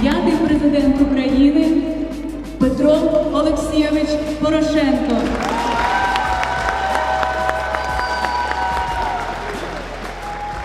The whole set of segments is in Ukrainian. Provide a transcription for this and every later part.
П'ятий президент України Петро Олексійович Порошенко.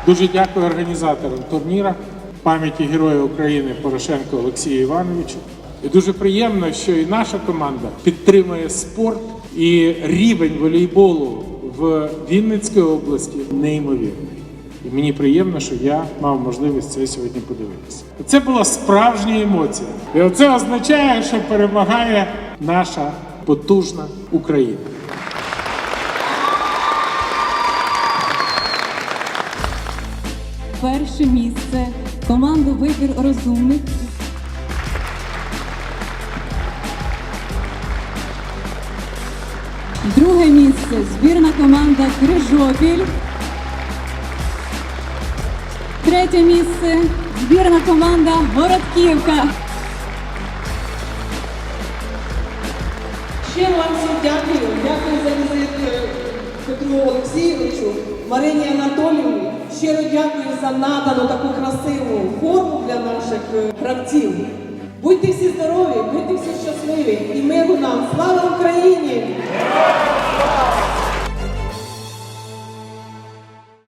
Дуже дякую організаторам турніра пам'яті Героя України Порошенко Олексію Івановичу. І дуже приємно, що і наша команда підтримує спорт і рівень волейболу в Вінницькій області неймовірний. І мені приємно, що я мав можливість це сьогодні подивитися. Це була справжня емоція. І це означає, що перемагає наша потужна Україна. Перше місце команду Вибір розумних. Друге місце збірна команда Крижопіль. Третє місце збірна команда Городківка. Ще вам всім дякую. Дякую за візит е, Петру Олексійовичу, Марині Анатоліївні. Щиро дякую за надану таку красиву форму для наших е, гравців. Будьте всі здорові, будьте всі щасливі і миру нам. Слава Україні!